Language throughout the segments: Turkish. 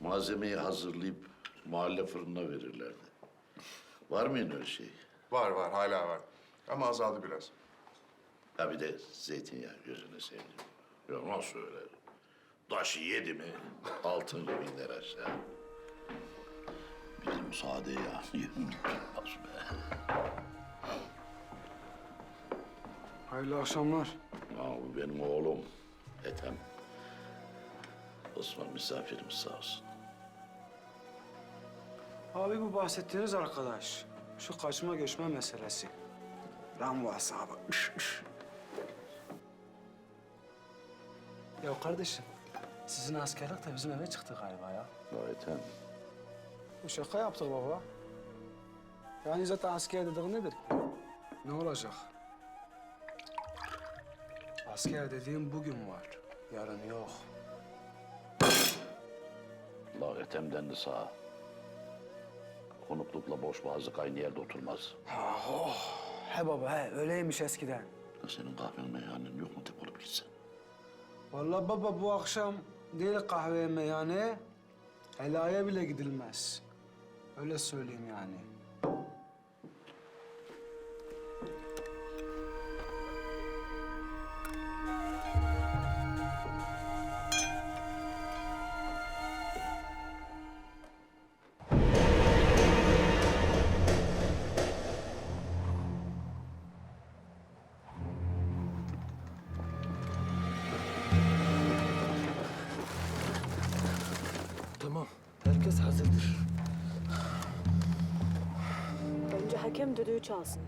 malzemeyi hazırlayıp mahalle fırınına verirlerdi. Var mı yine öyle şey? Var var hala var. Ama azaldı biraz. Ha bir de zeytinyağı gözüne seveyim. Ya nasıl öyle? Taşı yedi mi altın gibi iner aşağı. Bizim sade ya. Tutmaz be. Hayırlı akşamlar. Ya bu benim oğlum. Ethem. Osman misafirimiz sağ olsun. Abi bu bahsettiğiniz arkadaş. Şu kaçma göçme meselesi. Rambo. Üş, üş. Ya kardeşim, sizin askerlik de bizim eve çıktı galiba ya. Ya Ethem. Bu şaka yaptık baba. Yani zaten asker dediğin nedir? Ne olacak? Asker dediğim bugün var, yarın yok. La Ethem'den de sağ. Konuklukla boş boğazı aynı yerde oturmaz. He baba he, öyleymiş eskiden. Ya senin kahven meyhanen yok mu defolup gitsen? Vallahi baba bu akşam değil kahveye meyhaneye, helaya bile gidilmez. Öyle söyleyeyim yani. Hakem düdüğü çalsın.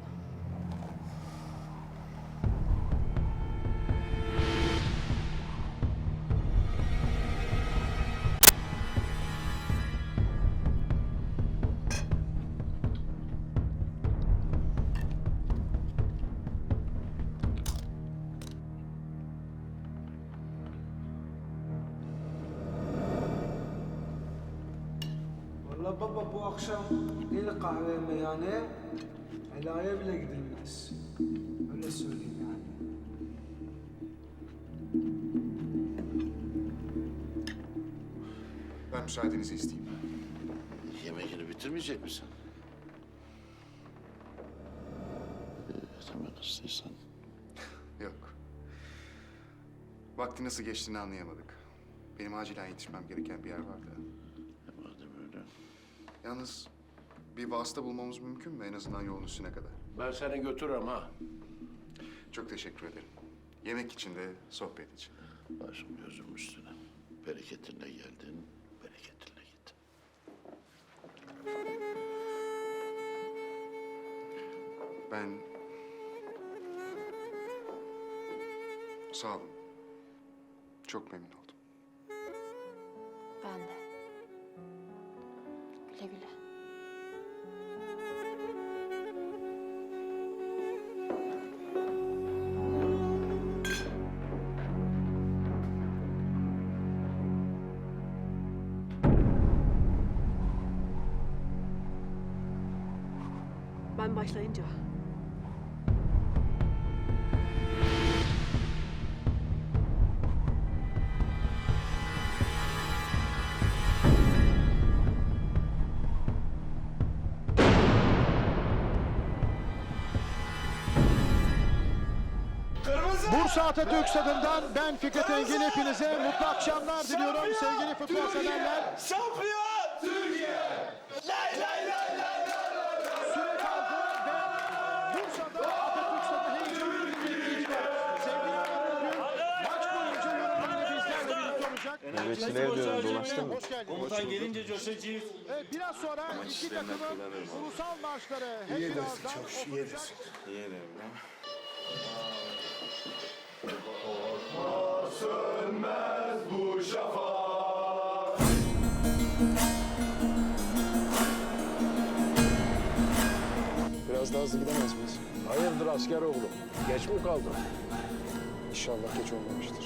Vallahi baba bu akşam değil kahveye meyhaneye, helaya bile gidilmez. Öyle söyleyeyim yani. Ben müsaadenizi isteyeyim. Yemeğini bitirmeyecek misin? Tamam istiyorsan. Yok. Vakti nasıl geçtiğini anlayamadık. Benim acilen yetişmem gereken bir yer vardı. Madem öyle. Yalnız bir vasıta bulmamız mümkün mü en azından yolun üstüne kadar? Ben seni götürürüm ha. Çok teşekkür ederim. Yemek için de sohbet için de. Başım gözüm üstüne. Bereketinle geldin, bereketinle git. Ben... Sağ olun. Çok memnun oldum. Ben de. Güle güle. Ben başlayınca. Bursa Atatürk Stadı'ndan ben Fikret Engin hepinize mutlu akşamlar diliyorum sevgili futbol severler. Şampiyon! Türkiye! Lay lay lay mı? Hoş geldiniz. Komutan gelince coşacağız. Evet, biraz sonra iki takımın ulusal maçları hep birazdan okunacak. Biraz daha hızlı gidemez miyiz? Hayırdır asker oğlum? Geç mi kaldın? İnşallah geç olmamıştır.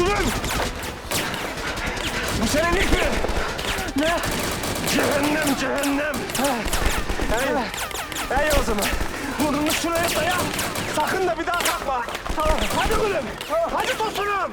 Kulun! Bu senin ilk mi? Ne? Cehennem, cehennem. Ey, ey o zaman. Burnunu şuraya daya. Sakın da bir daha kalkma. Tamam, hadi gülüm. Hadi tosunum.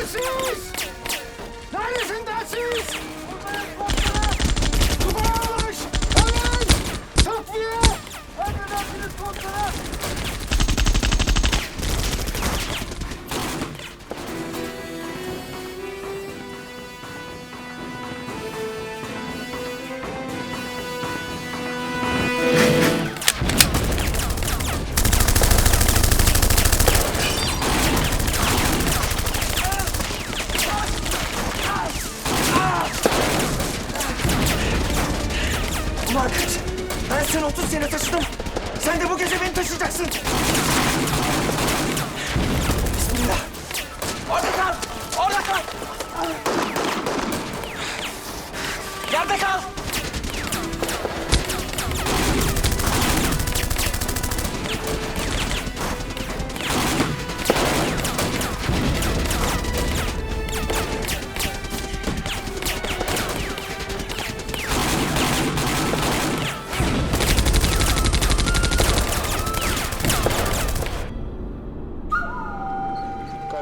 Telsiz! Neredesin telsiz? Kubaş! Hemen! Takviye! Emredersiniz komutanım! Taşıyacaksın. Bismillah. Orada kal! Orada kal! Yerde kal!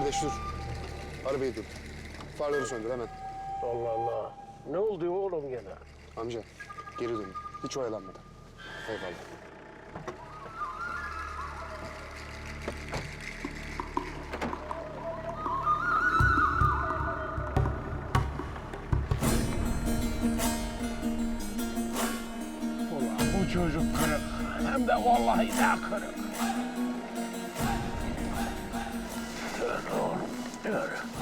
Kardeş dur. Arabayı dur. Farları söndür hemen. Allah Allah. Ne oldu oğlum gene? Amca geri dön. Hiç oyalanmadan. Eyvallah. Ulan bu çocuk kırık. Hem de vallahi de kırık. Oğlum,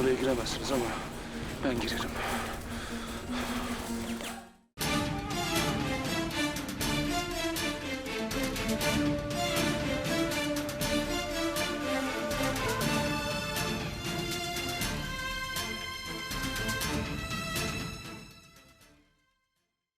oraya giremezsiniz ama ben girerim.